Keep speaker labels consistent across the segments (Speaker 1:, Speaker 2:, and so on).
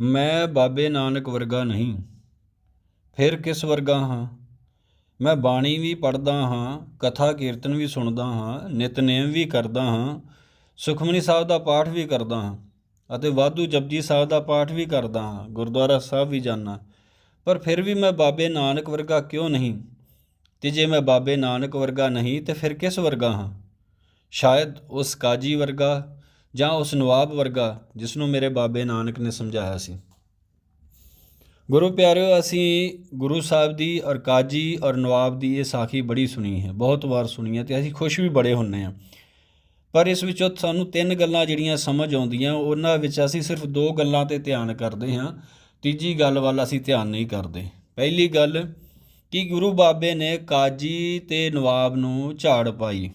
Speaker 1: ਮੈਂ ਬਾਬੇ ਨਾਨਕ ਵਰਗਾ ਨਹੀਂ। ਫਿਰ ਕਿਸ ਵਰਗਾ ਹਾਂ? ਮੈਂ ਬਾਣੀ ਵੀ ਪੜ੍ਹਦਾ ਹਾਂ, ਕਥਾ ਕੀਰਤਨ ਵੀ ਸੁਣਦਾ ਹਾਂ, ਨਿਤਨੇਮ ਵੀ ਕਰਦਾ ਹਾਂ, ਸੁਖਮਨੀ ਸਾਹਿਬ ਦਾ ਪਾਠ ਵੀ ਕਰਦਾ ਹਾਂ ਅਤੇ ਵਾਧੂ ਜਪਜੀ ਸਾਹਿਬ ਦਾ ਪਾਠ ਵੀ ਕਰਦਾ ਹਾਂ, ਗੁਰਦੁਆਰਾ ਸਾਹਿਬ ਵੀ ਜਾਂਦਾ। ਪਰ ਫਿਰ ਵੀ ਮੈਂ ਬਾਬੇ ਨਾਨਕ ਵਰਗਾ ਕਿਉਂ ਨਹੀਂ? ਤੇ ਜੇ ਮੈਂ ਬਾਬੇ ਨਾਨਕ ਵਰਗਾ ਨਹੀਂ, ਤੇ ਫਿਰ ਕਿਸ ਵਰਗਾ ਹਾਂ? ਸ਼ਾਇਦ ਉਸ ਕਾਜੀ ਵਰਗਾ ਜਾਂ ਉਸ ਨਵਾਬ ਵਰਗਾ ਜਿਸ ਨੂੰ ਮੇਰੇ ਬਾਬੇ ਨਾਨਕ ਨੇ ਸਮਝਾਇਆ ਸੀ। ਗੁਰੂ ਪਿਆਰਿਓ, ਅਸੀਂ ਗੁਰੂ ਸਾਹਿਬ ਦੀ ਔਰ ਕਾਜੀ ਔਰ ਨਵਾਬ ਦੀ ਇਹ ਸਾਖੀ ਬੜੀ ਸੁਣੀ ਹੈ, ਬਹੁਤ ਵਾਰ ਸੁਣੀ ਹੈ ਤੇ ਅਸੀਂ ਖੁਸ਼ ਵੀ ਬੜੇ ਹੁੰਨੇ ਆ ਪਰ ਇਸ ਵਿੱਚੋਂ ਸਾਨੂੰ ਤਿੰਨ ਗੱਲਾਂ ਜਿਹੜੀਆਂ ਸਮਝ ਆਉਂਦੀਆਂ, ਉਹਨਾਂ ਵਿੱਚ ਅਸੀਂ ਸਿਰਫ ਦੋ ਗੱਲਾਂ ਤੇ ਧਿਆਨ ਕਰਦੇ ਹਾਂ, ਤੀਜੀ ਗੱਲ ਵੱਲ ਅਸੀਂ ਧਿਆਨ ਨਹੀਂ ਕਰਦੇ। ਪਹਿਲੀ ਗੱਲ, ਕਿ ਗੁਰੂ ਬਾਬੇ ਨੇ ਕਾਜੀ ਤੇ ਨਵਾਬ ਨੂੰ ਝਾੜ ਪਾਈ।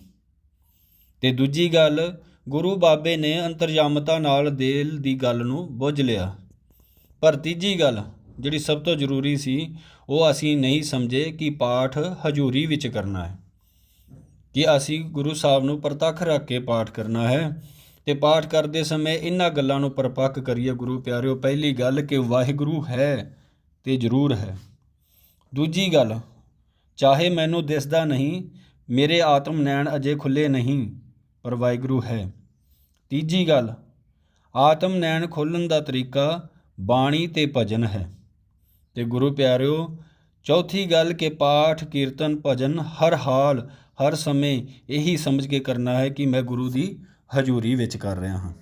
Speaker 1: ਤੇ ਦੂਜੀ ਗੱਲ ਗੁਰੂ ਬਾਬੇ ਨੇ ਅੰਤਰਜਾਮਤਾ ਨਾਲ ਦਿਲ ਦੀ ਗੱਲ ਨੂੰ ਬੁੱਝ ਲਿਆ। ਪਰ ਤੀਜੀ ਗੱਲ ਜਿਹੜੀ ਸਭ ਤੋਂ ਜ਼ਰੂਰੀ ਸੀ, ਉਹ ਅਸੀਂ ਨਹੀਂ ਸਮਝੇ ਕਿ ਪਾਠ ਹਜ਼ੂਰੀ ਵਿੱਚ ਕਰਨਾ ਹੈ। ਕਿ ਅਸੀਂ ਗੁਰੂ ਸਾਹਿਬ ਨੂੰ ਪ੍ਰਤੱਖ ਰੱਖ ਕੇ ਪਾਠ ਕਰਨਾ ਹੈ ਤੇ ਪਾਠ ਕਰਦੇ ਸਮੇਂ ਇਹਨਾਂ ਗੱਲਾਂ ਨੂੰ ਪਰਪੱਕ ਕਰੀਏ, ਗੁਰੂ ਪਿਆਰਿਓ, ਪਹਿਲੀ ਗੱਲ ਕਿ ਵਾਹਿਗੁਰੂ ਹੈ ਤੇ ਜ਼ਰੂਰ ਹੈ। ਦੂਜੀ ਗੱਲ, ਚਾਹੇ ਮੈਨੂੰ ਦਿਸਦਾ ਨਹੀਂ, ਮੇਰੇ ਆਤਮ ਨੈਣ ਅਜੇ ਖੁੱਲੇ ਨਹੀਂ। ਪਰ ਵਾਹਿਗੁਰੂ ਹੈ। ਤੀਜੀ ਗੱਲ, ਆਤਮ ਨੈਣ ਖੋਲਣ ਦਾ ਤਰੀਕਾ ਬਾਣੀ ਤੇ ਭਜਨ ਹੈ। ਤੇ ਗੁਰੂ ਪਿਆਰਿਓ, ਚੌਥੀ ਗੱਲ ਕਿ ਪਾਠ, ਕੀਰਤਨ, ਭਜਨ, ਹਰ ਹਾਲ, ਹਰ ਸਮੇਂ ਇਹੀ ਸਮਝ ਕੇ ਕਰਨਾ ਹੈ ਕਿ ਮੈਂ ਗੁਰੂ ਦੀ ਹਜ਼ੂਰੀ ਵਿੱਚ ਕਰ ਰਿਹਾ ਹਾਂ।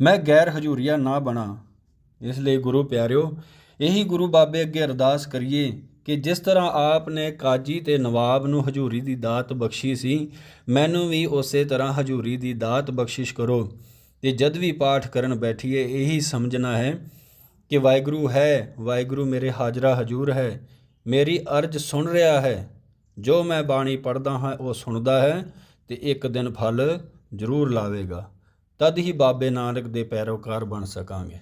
Speaker 1: ਮੈਂ ਗੈਰ ਹਜ਼ੂਰੀਆ ਨਾ ਬਣਾ, ਇਸ ਲਈ ਗੁਰੂ ਪਿਆਰਿਓ, ਇਹੀ ਗੁਰੂ ਬਾਬੇ ਅੱਗੇ ਅਰਦਾਸ ਕਰੀਏ ਕਿ ਜਿਸ ਤਰ੍ਹਾਂ ਆਪ ਨੇ ਕਾਜੀ ਤੇ ਨਵਾਬ ਨੂੰ ਹਜ਼ੂਰੀ ਦੀ ਦਾਤ ਬਖਸ਼ੀ ਸੀ, ਮੈਨੂੰ ਵੀ ਉਸੇ ਤਰ੍ਹਾਂ ਹਜ਼ੂਰੀ ਦੀ ਦਾਤ ਬਖਸ਼ਿਸ਼ ਕਰੋ। ਤੇ ਜਦ ਵੀ ਪਾਠ ਕਰਨ ਬੈਠੀਏ, ਇਹੀ ਸਮਝਣਾ ਹੈ ਕਿ ਵਾਹਿਗੁਰੂ ਹੈ, ਵਾਹਿਗੁਰੂ ਮੇਰੇ ਹਾਜ਼ਰਾ ਹਜੂਰ ਹੈ, ਮੇਰੀ ਅਰਜ਼ ਸੁਣ ਰਿਹਾ ਹੈ। ਜੋ ਮੈਂ ਬਾਣੀ ਪੜ੍ਹਦਾ ਹਾਂ, ਉਹ ਸੁਣਦਾ ਹੈ ਤੇ ਇੱਕ ਦਿਨ ਫਲ ਜ਼ਰੂਰ ਲਾਵੇਗਾ। ਤਦ ਹੀ ਬਾਬੇ ਨਾਨਕ ਦੇ ਪੈਰੋਕਾਰ ਬਣ ਸਕਾਂਗੇ।